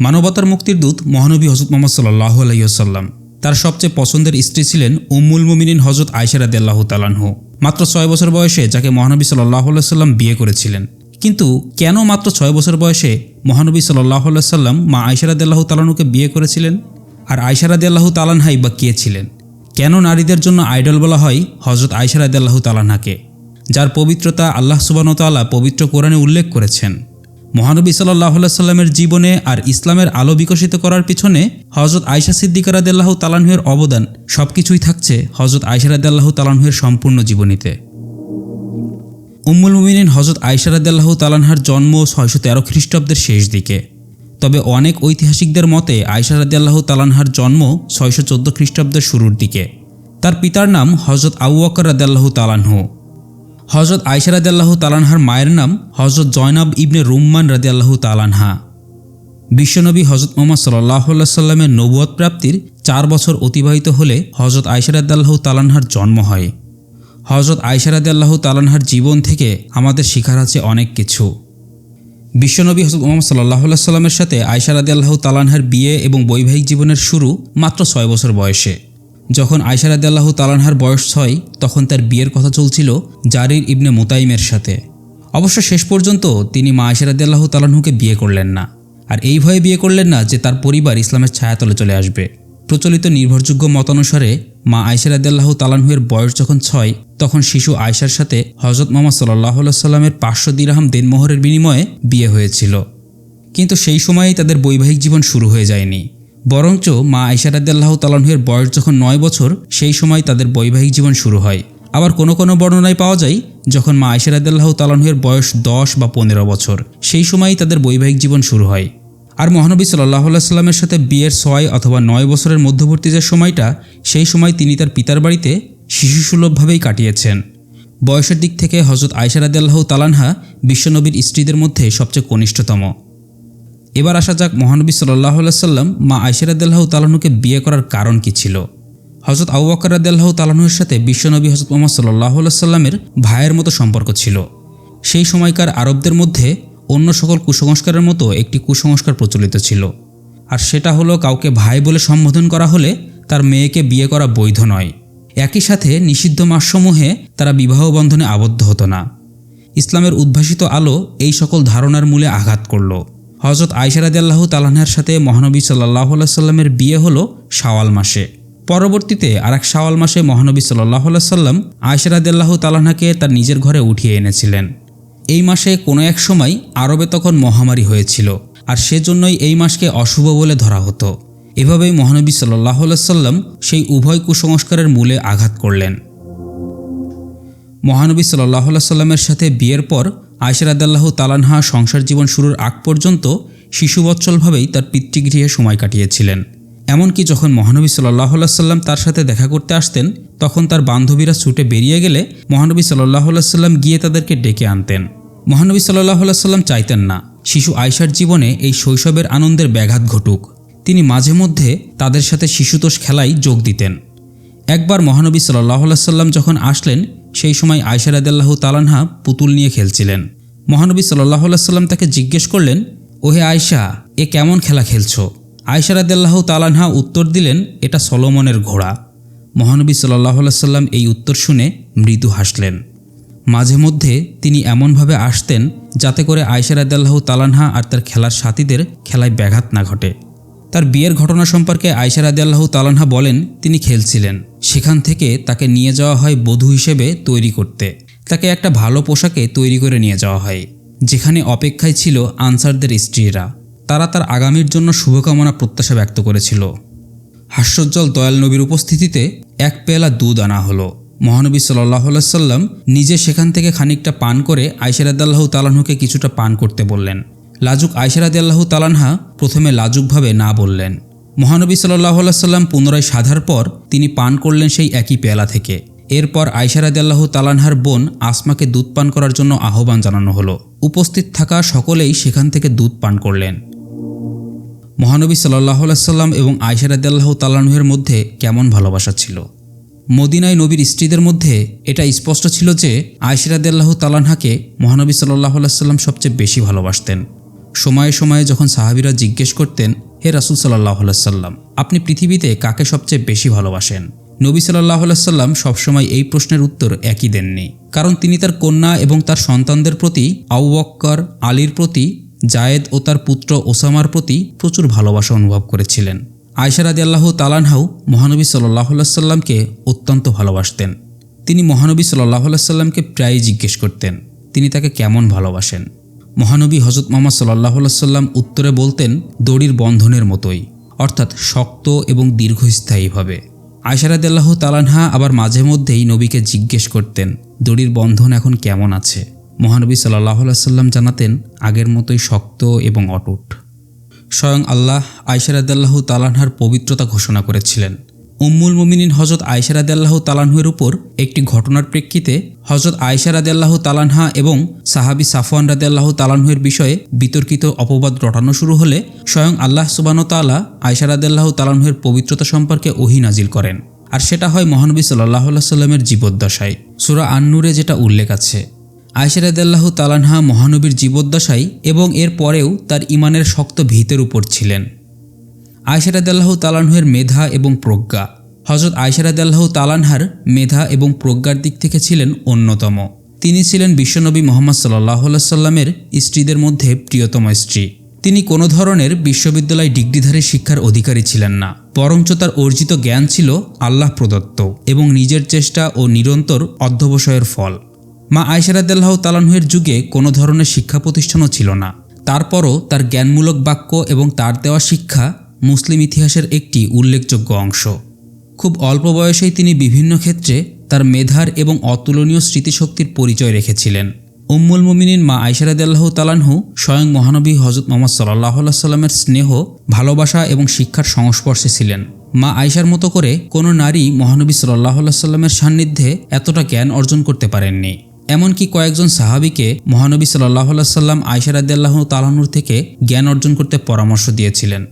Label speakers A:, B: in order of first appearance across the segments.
A: মানবতার মুক্তির দূত মহানবী হজরত মোহাম্মদ সাল্লাহ আলাইসাল্লাম তার সবচেয়ে পছন্দের স্ত্রী ছিলেন উম্মুল মুমিনিন হজরত আয়সারাদ আল্লাহ তালানহু মাত্র ছয় বছর বয়সে যাকে মহানবী সাল্লাহ সাল্লাম বিয়ে করেছিলেন। কিন্তু কেন মাত্র ছয় বছর বয়সে মহানবী সাল্লাহ সাল্লাম মা আয়সারাদ আল্লাহ তালানুকে বিয়ে করেছিলেন? আর আয়সারাদ আল্লাহ তালানহাই বা কে ছিলেন? কেন নারীদের জন্য আইডল বলা হয় হজরত আয়সারাদ আল্লাহ তালানহাকে যার পবিত্রতা আল্লাহ সুবানতাল্লাহ পবিত্র কোরআনে উল্লেখ করেছেন। মহানবী সাল্লাহ সাল্লামের জীবনে আর ইসলামের আলো বিকশিত করার পিছনে হজরত আয়সা সিদ্দিকারাদাল্লাহ তালানহুয়ের অবদান, সবকিছুই থাকছে হজরত আয়সারাদাল্লাহ তালানহুয়ের সম্পূর্ণ জীবনীতে। উম্মুল মুমিনিন হজরত আয়সারাদাল্লাহ তালানহার জন্ম ছয়শো তেরো খ্রিস্টাব্দের শেষ দিকে। তবে অনেক ঐতিহাসিকদের মতে আয়সারাদাল্লাহ তালানহার জন্ম ছয়শো চোদ্দ খ্রিস্টাব্দের শুরুর দিকে। তার পিতার নাম হজরত আউ আক্কর রাদাল্লাহ তালানহু হজরত আয়সা রাদিয়াল্লাহু তালানহার মায়ের নাম হজরত জয়নাব ইবনে রুম্মান রাদিয়াল্লাহু তালানহা বিশ্বনবী হজরত মোহাম্মদ সাল্লাহ সাল্লামের নবুয়ত প্রাপ্তির চার বছর অতিবাহিত হলে হজরত আয়সা রাদিয়াল্লাহু তালানহার জন্ম হয়। হজরত আয়সা রাদিয়াল্লাহু তালানহার জীবন থেকে আমাদের শিখার আছে অনেক কিছু। বিশ্বনবী হজরত মোহাম্মদ সাল্লাহ সাল্লামের সাথে আয়সা রাদিয়াল্লাহু তালানহার বিয়ে এবং বৈবাহিক জীবনের শুরু মাত্র ছয় বছর বয়সে। যখন আয়সা রাদিয়াল্লাহু তালানহার বয়স ছয়, তখন তার বিয়ের কথা চলছিল জারির ইবনে মুতাইমের সাথে। অবশ্য শেষ পর্যন্ত তিনি মা আয়সা রাদিয়াল্লাহু তালানহুকে বিয়ে করলেন না। আর এই ভয়ে বিয়ে করলেন না যে তার পরিবার ইসলামের ছায়াতলে চলে আসবে। প্রচলিত নির্ভরযোগ্য মতানুসারে মা আয়সা রাদিয়াল্লাহু তালানহুয়ের বয়স যখন ছয়, তখন শিশু আয়সার সাথে হজরত মোহাম্মদ সাল্লাহ সাল্লামের পাঁচশো দিরাহাম দেনমোহরের বিনিময়ে বিয়ে হয়েছিল। কিন্তু সেই সময়েই তাদের বৈবাহিক জীবন শুরু হয়ে যায়নি। বরঞ্চ মা আইসারাদ্দাল্লাহ তালাহের বয়স যখন নয় বছর, সেই সময় তাদের বৈবাহিক জীবন শুরু হয়। আবার কোনো কোনো বর্ণনায় পাওয়া যায়, যখন মা আইসারাদ্দাল্লাহ তালাহের বয়স দশ বা পনেরো বছর, সেই সময়ই তাদের বৈবাহিক জীবন শুরু হয়। আর মহানবী সাল্লাহ সাল্লামের সাথে বিয়ের ছয় অথবা নয় বছরের মধ্যবর্তী যে সময়টা, সেই সময় তিনি তার পিতার বাড়িতে শিশুসুলভভাবেই কাটিয়েছেন। বয়সের দিক থেকে হজরত আয়সারাদ্দাল্লাহ তালানহা বিশ্বনবীর স্ত্রীদের মধ্যে সবচেয়ে কনিষ্ঠতম। এবার আসা যাক মহানবী সাল্লাহ সাল্লাম মা আয়সিরাদ্দাল্লাহ তালাহুকে বিয়ে করার কারণ কি ছিল? হজরত আবু বকর রাদ্দাল্লাহ তালাহুর সাথে বিশ্বনবী হজরত মোহাম্মদ সাল্লাহ সাল্লামের ভাইয়ের মতো সম্পর্ক ছিল। সেই সময়কার আরবদের মধ্যে অন্য সকল কুসংস্কারের মতো একটি কুসংস্কার প্রচলিত ছিল। আর সেটা হলো কাউকে ভাই বলে সম্বোধন করা হলে তার মেয়েকে বিয়ে করা বৈধ নয়। একই সাথে নিষিদ্ধ মাসসমূহে তারা বিবাহ বন্ধনে আবদ্ধ হতো না। ইসলামের উদ্ভাসিত আলো এই সকল ধারণার মূলে আঘাত করল। হজরত আয়সারাদ আল্লাহ তালাহার সাথে মহানবী সাল্লাহ সাল্লামের বিয়ে হলো শাওয়াল মাসে। পরবর্তীতে আর এক শাওয়াল মাসে মহানবী সাল্লাহ সাল্লাম আয়সারাদ আল্লাহ তালাহাকে তার নিজের ঘরে উঠিয়ে এনেছিলেন। এই মাসে কোনো এক সময় আরবে তখন মহামারী হয়েছিল, আর সেজন্যই এই মাসকে অশুভ বলে ধরা হতো। এভাবেই মহানবী সাল্লাহ সাল্লাম সেই উভয় কুসংস্কারের মূলে আঘাত করলেন। মহানবী সাল্লাহ সাল্লামের সাথে বিয়ের পর আয়সারাদাল্লাহ তালানহা সংসার জীবন শুরুর আগ পর্যন্ত শিশুবৎসলভাবেই তার পিতৃগৃহে সময় কাটিয়েছিলেন। এমনকি যখন মহানবী সাল্লাহ সাল্লাম তার সাথে দেখা করতে আসতেন, তখন তার বান্ধবীরা ছুটে বেরিয়ে গেলে মহানবী সাল্লাহ সাল্লাম গিয়ে তাদেরকে ডেকে আনতেন। মহানবী সাল্লাহ সাল্লাম চাইতেন না, শিশু আয়সার জীবনে এই শৈশবের আনন্দের ব্যাঘাত ঘটুক। তিনি মাঝে মধ্যে তাদের সাথে শিশুতোষ খেলায় যোগ দিতেন। একবার মহানবী সাল্লাহ সাল্লাম যখন আসলেন সেই সময় আয়সা রাদাল্লাহ তালানহা পুতুল নিয়ে খেলছিলেন। মহানবী সাল্লাহ সাল্লাম তাকে জিজ্ঞেস করলেন, ওহে আয়সা এ কেমন খেলা খেলছো? আয়সা রাদাল্লাহ তালানহা উত্তর দিলেন, এটা সলোমনের ঘোড়া। মহানবী সাল্লাহ সাল্লাম এই উত্তর শুনে মৃদু হাসলেন। মাঝে মধ্যে তিনি এমনভাবে আসতেন যাতে করে আয়সা রাদাল্লাহ তালানহা আর তার খেলার সাথীদের খেলায় ব্যাঘাত না ঘটে। তার বিয়ের ঘটনা সম্পর্কে আয়সা রাদিয়াল্লাহু তালানহা বলেন, তিনি খেলছিলেন। সেখান থেকে তাকে নিয়ে যাওয়া হয় বধূ হিসেবে তৈরি করতে। তাকে একটা ভালো পোশাকে তৈরি করে নিয়ে যাওয়া হয়, যেখানে অপেক্ষায় ছিল আনসারদের স্ত্রীরা। তারা তার আগামীর জন্য শুভকামনা প্রত্যাশা ব্যক্ত করেছিল। হাস্যোজ্জ্বল দয়াল নবীর উপস্থিতিতে এক পেলা দুধ আনা হলো। মহানবী সাল্লাহ সাল্লাম নিজে সেখান থেকে খানিকটা পান করে আয়সারাদাল্লাহ তালাহুকে কিছুটা পান করতে বললেন। লাজুক আয়সারাদি আল্লাহ তালানহা প্রথমে লাজুকভাবে না বললেন। মহানবী সাল্লাহ সাল্লাম পুনরায় সাধার পর তিনি পান করলেন সেই একই পেয়ালা থেকে। এরপর আয়সারাদি আল্লাহ তালানহার বোন আসমাকে দুধ পান করার জন্য আহ্বান জানানো হলো। উপস্থিত থাকা সকলেই সেখান থেকে দুধ পান করলেন। মহানবী সাল্লাহ সাল্লাম এবং আয়সারাদি আল্লাহ তালানহের মধ্যে কেমন ভালোবাসা ছিল? মদিনায় নবীর স্ত্রীদের মধ্যে এটা স্পষ্ট ছিল যে আয়সিরাদাল্লাহ তালানহাকে মহানবী সাল্লাহ সাল্লাম সবচেয়ে বেশি ভালোবাসতেন। সময়ে সময়ে যখন সাহাবিরা জিজ্ঞেস করতেন, হে রাসুল সাল্লাহ সাল্লাম, আপনি পৃথিবীতে কাকে সবচেয়ে বেশি ভালোবাসেন? নবী সাল্লাহ সাল্লাম সবসময় এই প্রশ্নের উত্তর একই দেননি। কারণ তিনি তার কন্যা এবং তার সন্তানদের প্রতি আউবক্কর আলীর প্রতি, জায়েদ ও তার পুত্র ওসামার প্রতি প্রচুর ভালোবাসা অনুভব করেছিলেন। আয়সারাদি আল্লাহ তালানহাও মহানবী সাল্লাহ সাল্লামকে অত্যন্ত ভালোবাসতেন। তিনি মহানবী সাল্লাহ সাল্লামকে প্রায়ই জিজ্ঞেস করতেন, তিনি তাকে কেমন ভালোবাসেন? মহানবী হজরত মোহাম্মদ সাল্লাহ সাল্লাম উত্তরে বলতেন, দড়ির বন্ধনের মতোই। অর্থাৎ শক্ত এবং দীর্ঘস্থায়ীভাবে। আয়সারাদাল্লাহ তালানহা আবার মাঝে মধ্যেই নবীকে জিজ্ঞেস করতেন, দড়ির বন্ধন এখন কেমন আছে? মহানবী সাল্লাহ সাল্লাম জানাতেন, আগের মতোই শক্ত এবং অটুট। স্বয়ং আল্লাহ আয়সারাদাল্লাহ তালানহার পবিত্রতা ঘোষণা করেছিলেন। উম্মুল মুমিনিন হজরত আয়সারাদ আল্লাহ তালানহুয়ের উপর একটি ঘটনার প্রেক্ষিতে হজরত আয়সারাদ আল্লাহ তালানহা এবং সাহাবি সাফওয়ান রাদ আল্লাহ তালানহুয়ের বিষয়ে বিতর্কিত অপবাদ রটানো শুরু হলে স্বয়ং আল্লাহ সুবান তাল্লাহ আয়সারাদ আল্লাহ তালানহুয়ের পবিত্রতা সম্পর্কে ওহি নাজিল করেন। আর সেটা হয় মহানবী সাল্লাহ সাল্লামের জীবদ্দশায়। সুরা আন্নুরে যেটা উল্লেখ আছে। আয়সারাদাল্লাহ তালানহা মহানবীর জীবদ্দশায় এবং এর পরেও তার ইমানের শক্ত ভিতের উপর ছিলেন। আয়সারাদাল্লাহ তালানহের মেধা এবং প্রজ্ঞা। হজরত আয়সারাদাল্লাহ তালানহার মেধা এবং প্রজ্ঞার দিক থেকে ছিলেন অন্যতম। তিনি ছিলেন বিশ্বনবী মোহাম্মদ সাল্লাহ সাল্লামের স্ত্রীদের মধ্যে প্রিয়তম স্ত্রী। তিনি কোনো ধরনের বিশ্ববিদ্যালয় ডিগ্রিধারী শিক্ষার অধিকারী ছিলেন না, বরঞ্চ তার অর্জিত জ্ঞান ছিল আল্লাহ প্রদত্ত এবং নিজের চেষ্টা ও নিরন্তর অধ্যবসায়ের ফল। মা আয়সারাদাল্লাহ তালানহের যুগে কোনো ধরনের শিক্ষা প্রতিষ্ঠানও ছিল না। তারপরও তার জ্ঞানমূলক বাক্য এবং তার দেওয়া শিক্ষা মুসলিম ইতিহাসের একটি উল্লেখযোগ্য অংশ। খুব অল্প বয়সেই তিনি বিভিন্ন ক্ষেত্রে তার মেধার এবং অতুলনীয় স্মৃতিশক্তির পরিচয় রেখেছিলেন। উম্মুল মুমিনিন মা আয়সারাদাল্লাহ তালানহু স্বয়ং মহানবী হজরত মোহাম্মদ সাল্লাহ সাল্লামের স্নেহ, ভালোবাসা এবং শিক্ষার সংস্পর্শে ছিলেন। মা আয়সার মতো করে কোনো নারী মহানবী সাল্লাহ সাল্লামের সান্নিধ্যে এতটা জ্ঞান অর্জন করতে পারেননি। এমনকি কয়েকজন সাহাবিকে মহানবী সাল্লাহ সাল্লাম আয়সারাদাল্লাহ তালাহুর থেকে জ্ঞান অর্জন করতে পরামর্শ দিয়েছিলেন।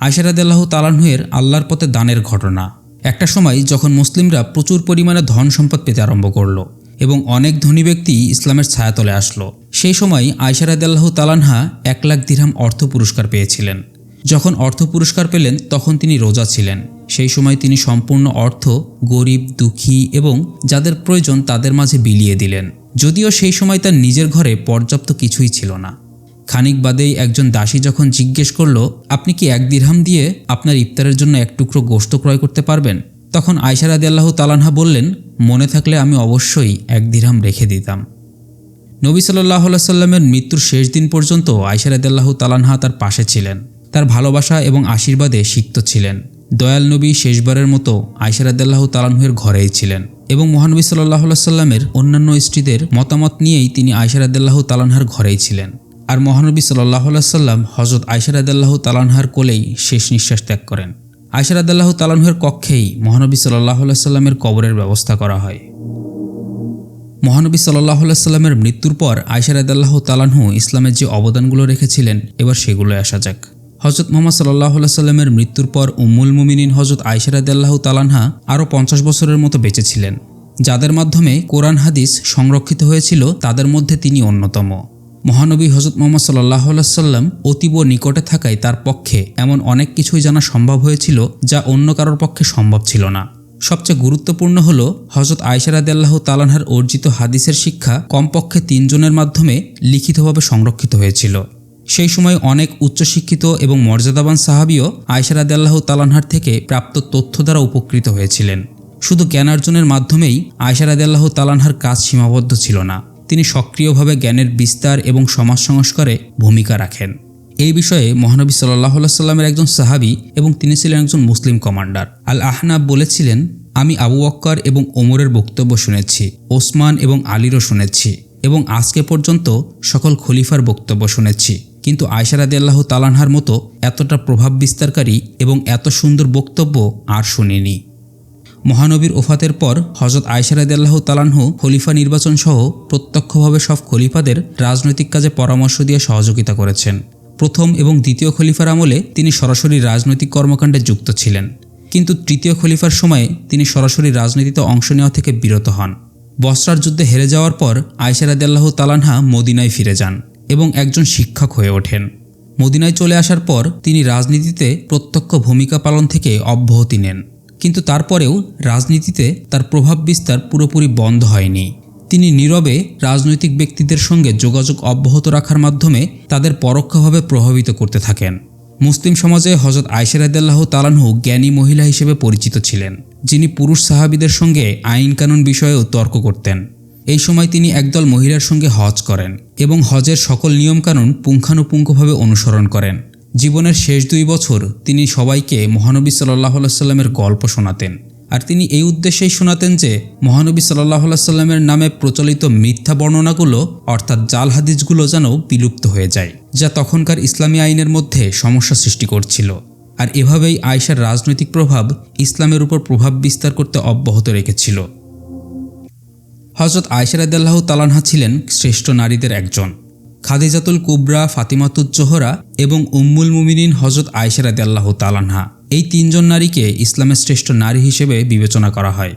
A: আয়সারাদাল্লাহ তালাহুয়ের আল্লাহর পথে দানের ঘটনা। একটা সময় যখন মুসলিমরা প্রচুর পরিমাণে ধন সম্পদ পেতে আরম্ভ করল এবং অনেক ধনী ব্যক্তি ইসলামের ছায়াতলে আসলো। সেই সময় আয়সারাদাল্লাহ তালানহা এক লাখ দিরহাম অর্থ পুরস্কার পেয়েছিলেন। যখন অর্থ পুরস্কার পেলেন, তখন তিনি রোজা ছিলেন। সেই সময় তিনি সম্পূর্ণ অর্থ গরিব, দুঃখী এবং যাদের প্রয়োজন তাদের মাঝে বিলিয়ে দিলেন। যদিও সেই সময় তার নিজের ঘরে পর্যাপ্ত কিছুই ছিল না। খানিক বাদেই একজন দাসী যখন জিজ্ঞেস করল, আপনি কি এক দিরহাম দিয়ে আপনার ইফতারের জন্য এক টুকরো গোস্ত ক্রয় করতে পারবেন? তখন আয়সারাদি আল্লাহ তালানহা বললেন, মনে থাকলে আমি অবশ্যই এক দিরহাম রেখে দিতাম। নবী সাল্লাহ সাল্লামের মৃত্যুর শেষ দিন পর্যন্ত আয়সারাদাল্লাহ তালানহা তার পাশে ছিলেন। তার ভালোবাসা এবং আশীর্বাদে সিক্ত ছিলেন। দয়াল নবী শেষবারের মতো আয়সারাদাল্লাহ তালানহের ঘরেই ছিলেন এবং মহানবী সাল্লাহ সাল্লামের অন্যান্য স্ত্রীদের মতামত নিয়েই তিনি আয়সারাদাল্লাহ তালানহার ঘরেই ছিলেন। আর মহানবী সাল্লাহ সাল্লাম হজরত আয়সারাদাল্লাহ তালানহার কোলেই শেষ নিঃশ্বাস ত্যাগ করেন। আয়সারাদাল্লাহ তালানহের কক্ষেই মহানবী সাল্লাহ সাল্লামের কবরের ব্যবস্থা করা হয়। মহানবী সাল্লাহ সাল্লামের মৃত্যুর পর আয়সারাদাল্লাহ তালানহু ইসলামের যে অবদানগুলো রেখেছিলেন, এবার সেগুলো আসা যাক। হজরত মোহাম্মদ সাল্লাহ সাল্লামের মৃত্যুর পর উম্মুল মুমিনিন হজরত আয়সারাদাল্লাহ তালানহা আরও পঞ্চাশ বছরের মতো বেঁচেছিলেন যাদের মাধ্যমে কোরআন হাদিস সংরক্ষিত হয়েছিল, তাদের মধ্যে তিনি অন্যতম। মহানবী হজরত মোহাম্মদ সাল্লাহ সাল্লাম অতীব নিকটে থাকায় তার পক্ষে এমন অনেক কিছুই জানা সম্ভব হয়েছিল যা অন্য কারোর পক্ষে সম্ভব ছিল না। সবচেয়ে গুরুত্বপূর্ণ হল হজরত আয়সারাদাল্লাহ তালানহার অর্জিত হাদিসের শিক্ষা কমপক্ষে তিনজনের মাধ্যমে লিখিতভাবে সংরক্ষিত হয়েছিল। সেই সময় অনেক উচ্চশিক্ষিত এবং মর্যাদাবান সাহাবিও আয়সারাদাল্লাহ তালানহার থেকে প্রাপ্ত তথ্য দ্বারা উপকৃত হয়েছিলেন। শুধু জ্ঞানার্জনের মাধ্যমেই আয়সারাদাল্লাহ তালানহার কাজ সীমাবদ্ধ ছিল না। তিনি সক্রিয়ভাবে জ্ঞানের বিস্তার এবং সমাজ সংস্কারে ভূমিকা রাখেন। এই বিষয়ে মহানবী সাল্লাহ সাল্লামের একজন সাহাবি এবং তিনি ছিলেন একজন মুসলিম কমান্ডার। আল আহনাব বলেছিলেন, আমি আবু অক্কর এবং ওমরের বক্তব্য শুনেছি, ওসমান এবং আলীরও শুনেছি এবং আজকে পর্যন্ত সকল খলিফার বক্তব্য শুনেছি। কিন্তু আয়সারাদি আল্লাহ তালানহার মতো এতটা প্রভাব বিস্তারকারী এবং এত সুন্দর বক্তব্য আর শুনিনি। মহানবীর ওফাতের পর হজরত আয়সারাদ তালানহু খলিফা নির্বাচন সহ প্রত্যক্ষভাবে সব খলিফাদের রাজনৈতিক কাজে পরামর্শ দিয়ে সহযোগিতা করেছেন। প্রথম এবং দ্বিতীয় খলিফার আমলে তিনি সরাসরি রাজনৈতিক কর্মকাণ্ডে যুক্ত ছিলেন। কিন্তু তৃতীয় খলিফার সময়ে তিনি সরাসরি রাজনীতিতে অংশ নেওয়া থেকে বিরত হন। বস্ত্রার যুদ্ধে হেরে যাওয়ার পর আয়সারাদ আল্লাহ তালানহা মদিনায় ফিরে যান এবং একজন শিক্ষক হয়ে ওঠেন। মদিনায় চলে আসার পর তিনি রাজনীতিতে প্রত্যক্ষ ভূমিকা পালন থেকে অব্যাহতি নেন। কিন্তু তারপরেও রাজনীতিতে তার প্রভাব বিস্তার পুরোপুরি বন্ধ হয়নি। তিনি নীরবে রাজনৈতিক ব্যক্তিদের সঙ্গে যোগাযোগ অব্যাহত রাখার মাধ্যমে তাদের পরোক্ষভাবে প্রভাবিত করতে থাকেন। মুসলিম সমাজে হজরত আয়সেরাদাল্লাহ তালানহু জ্ঞানী মহিলা হিসেবে পরিচিত ছিলেন, যিনি পুরুষ সাহাবিদের সঙ্গে আইন কানুন বিষয়েও তর্ক করতেন। এই সময় তিনি একদল মহিলার সঙ্গে হজ করেন এবং হজের সকল নিয়মকানুন পুঙ্খানুপুঙ্খভাবে অনুসরণ করেন। জীবনের শেষ দুই বছর তিনি সবাইকে মহানবী সাল্লাহ সাল্লামের গল্প শোনাতেন। আর তিনি এই উদ্দেশ্যেই শোনাতেন যে, মহানবী সাল্লাহ সাল্লামের নামে প্রচলিত মিথ্যা বর্ণনাগুলো, অর্থাৎ জাল হাদিসগুলো যেন বিলুপ্ত হয়ে যায়, যা তখনকার ইসলামী আইনের মধ্যে সমস্যা সৃষ্টি করছিল। আর এভাবেই আয়সার রাজনৈতিক প্রভাব ইসলামের উপর প্রভাব বিস্তার করতে অব্যাহত রেখেছিল। হজরত আয়সারাদাল্লাহ তালানহা ছিলেন শ্রেষ্ঠ নারীদের একজন। খাদিজাতুল কুবরা ফাতিমাতুজ্জোহরা এবং উম্মুল মুমিনিন হজরত আয়সারাদাল্লাহ তালানহা এই তিনজন নারীকে ইসলামের শ্রেষ্ঠ নারী হিসেবে বিবেচনা করা হয়।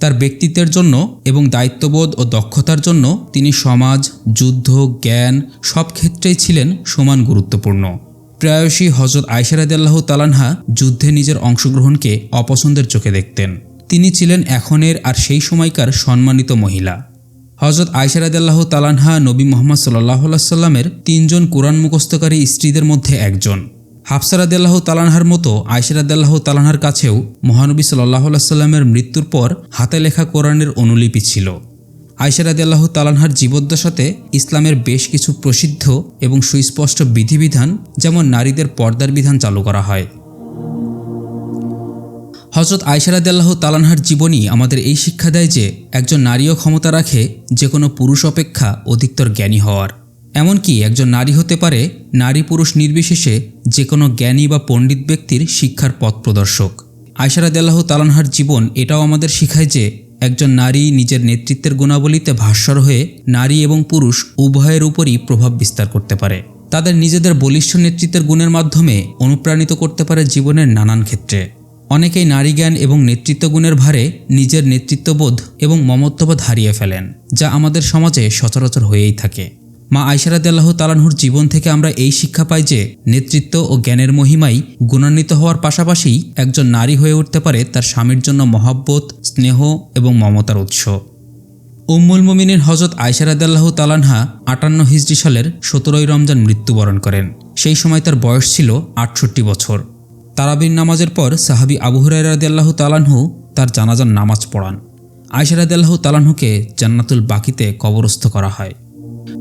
A: তার ব্যক্তিত্বের জন্য এবং দায়িত্ববোধ ও দক্ষতার জন্য তিনি সমাজ, যুদ্ধ, জ্ঞান সব ক্ষেত্রেই ছিলেন সমান গুরুত্বপূর্ণ। প্রায়শই হজরত আয়সারাদাল্লাহ তালানহা যুদ্ধে নিজের অংশগ্রহণকে অপছন্দের চোখে দেখতেন। তিনি ছিলেন এখনের আর সেই সময়কার সম্মানিত মহিলা। হজরত আয়সারাদাল্লাহ তালানহা নবী মোহাম্মদ সাল্লাহ সাল্লামের তিনজন কোরআন মুখস্থকারী স্ত্রীদের মধ্যে একজন। হাফসারাদাল্লাহ তালানহার মতো আয়সারাদাল্লাহ তালানহার কাছেও মহানবী সাল্লাহ সাল্লামের মৃত্যুর পর হাতে লেখা কোরআনের অনুলিপি ছিল। আয়সারাদাল্লাহ তালানহার জীবদ্দশাতে ইসলামের বেশ কিছু প্রসিদ্ধ এবং সুস্পষ্ট বিধিবিধান, যেমন নারীদের পর্দার বিধান চালু করা হয়। হজরত আয়সারাদাল্লাহ তালানহার জীবনী আমাদের এই শিক্ষা দেয় যে, একজন নারীও ক্ষমতা রাখে যে কোনো পুরুষ অপেক্ষা অধিকতর জ্ঞানী হওয়ার। এমনকি একজন নারী হতে পারে নারী পুরুষ নির্বিশেষে যে কোনো জ্ঞানী বা পণ্ডিত ব্যক্তির শিক্ষার পথ প্রদর্শক। আয়সারাদাল্লাহ তালানহার জীবন এটাও আমাদের শিখায় যে, একজন নারী নিজের নেতৃত্বের গুণাবলীতে ভাস্বর হয়ে নারী এবং পুরুষ উভয়ের উপরই প্রভাব বিস্তার করতে পারে। তাদের নিজেদের বলিষ্ঠ নেতৃত্বের গুণের মাধ্যমে অনুপ্রাণিত করতে পারে জীবনের নানান ক্ষেত্রে। অনেকেই নারী জ্ঞান এবং নেতৃত্ব গুণের ভারে নিজের নেতৃত্ববোধ এবং মমত্ববোধ হারিয়ে ফেলেন, যা আমাদের সমাজে সচরাচর হয়েই থাকে। মা আয়সারাদাল্লাহ তালানহুর জীবন থেকে আমরা এই শিক্ষা পাই যে, নেতৃত্ব ও জ্ঞানের মহিমাই গুণান্বিত হওয়ার পাশাপাশি একজন নারী হয়ে উঠতে পারে তার স্বামীর জন্য মহাব্বত, স্নেহ এবং মমতার উৎস। উম্মুল মুমিনের হজরত আয়সারাদাল্লাহ তালানহা আটান্ন হিজড়ি সালের সতেরোই রমজান মৃত্যুবরণ করেন। সেই সময় তার বয়স ছিল আটষট্টি বছর। তারাবির নামাজের পর সাহাবি আবু হুরাইরাদিয়াল্লাহ তালানহু তার জানাজার নামাজ পড়ান। আয়সারাদিয়াল্লাহ তালানহুকে জান্নাতুল বাকিতে কবরস্থ করা হয়।